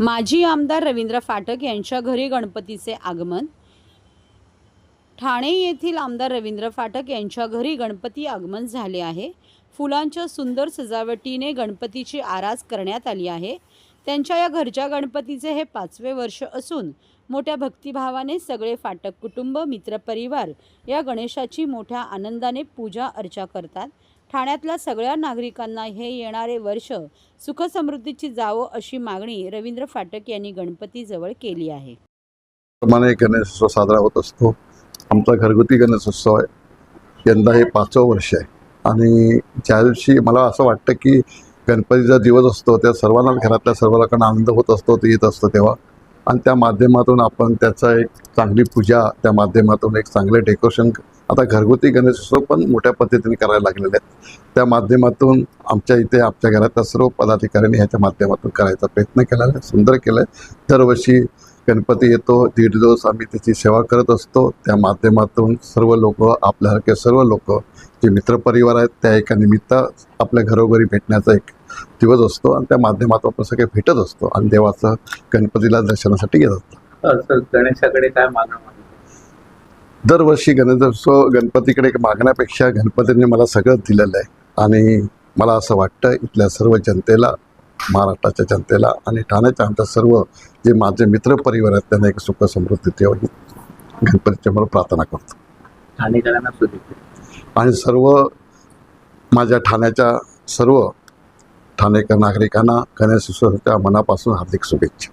माजी आमदार रवींद्र फाटक यांच्या घरी गणपतीचे आगमन. ठाणे येथील आमदार रवींद्र फाटक यांच्या घरी गणपती आगमन झाले आहे. फुलांच्या सुंदर सजावटीने गणपतीची आरास करण्यात आली आहे. त्यांच्या या घरच्या गणपतीचे हे पाचवे वर्ष असून मोठ्या भक्तिभावाने सगळे फाटक कुटुंब मित्रपरिवार या गणेशाची मोठ्या आनंदाने पूजा अर्चा करतात. ठाण्यातल्या सगळ्या नागरिकांना हे येणारे वर्ष सुखसमृद्धीची जावो अशी मागणी रवींद्र फाटक यांनी गणपतीजवळ केली आहे. प्रमाणे गणेशोत्सव साजरा होत असतो. आमचा घरगुती गणेशोत्सव आहे. यंदा हे पाचवं वर्ष आहे. आणि ज्या दिवशी मला असं वाटतं की गणपतीचा दिवस असतो त्या सर्वांना घरातल्या सर्व लोकांना आनंद होत असतो ते येत असतो तेव्हा. आणि त्या माध्यमातून आपण त्याचा एक चांगली पूजा त्या माध्यमातून एक चांगले डेकोरेशन आता घरगुती गणेशोत्सव पण मोठ्या पद्धतीने करायला लागलेले आहेत. त्या माध्यमातून आमच्या इथे आमच्या घरातल्या सर्व पदाधिकाऱ्यांनी ह्याच्या माध्यमातून करायचा प्रयत्न केला आहे सुंदर केला आहे. दरवर्षी गणपती येतो दीड दिवस आम्ही त्याची सेवा करत असतो. त्या माध्यमातून सर्व लोक आपल्यासारखे सर्व लोक जे मित्रपरिवार आहेत त्या एका निमित्त आपल्या घरोघरी भेटण्याचा एक दिवस असतो आणि त्या माध्यमातून आपण सगळे भेटत असतो आणि देवाचं गणपतीला दर्शनासाठी येत असतो. असं गणेशाकडे काय मागणं? दरवर्षी गणेशोत्सव गणपतीकडे मागण्यापेक्षा गणपतीने मला सगळं दिलेलं आहे. आणि मला असं वाटतं इथल्या सर्व जनतेला महाराष्ट्राच्या जनतेला आणि ठाण्याच्या आमच्या सर्व जे माझे मित्रपरिवार आहेत त्यांना एक सुख समृद्धी ठेवा ही गणपतीच्या मला प्रार्थना करतो. ठाणेकरांना आणि सर्व माझ्या ठाण्याच्या सर्व ठाणेकर नागरिकांना गणेशोत्सवाच्या मनापासून हार्दिक शुभेच्छा.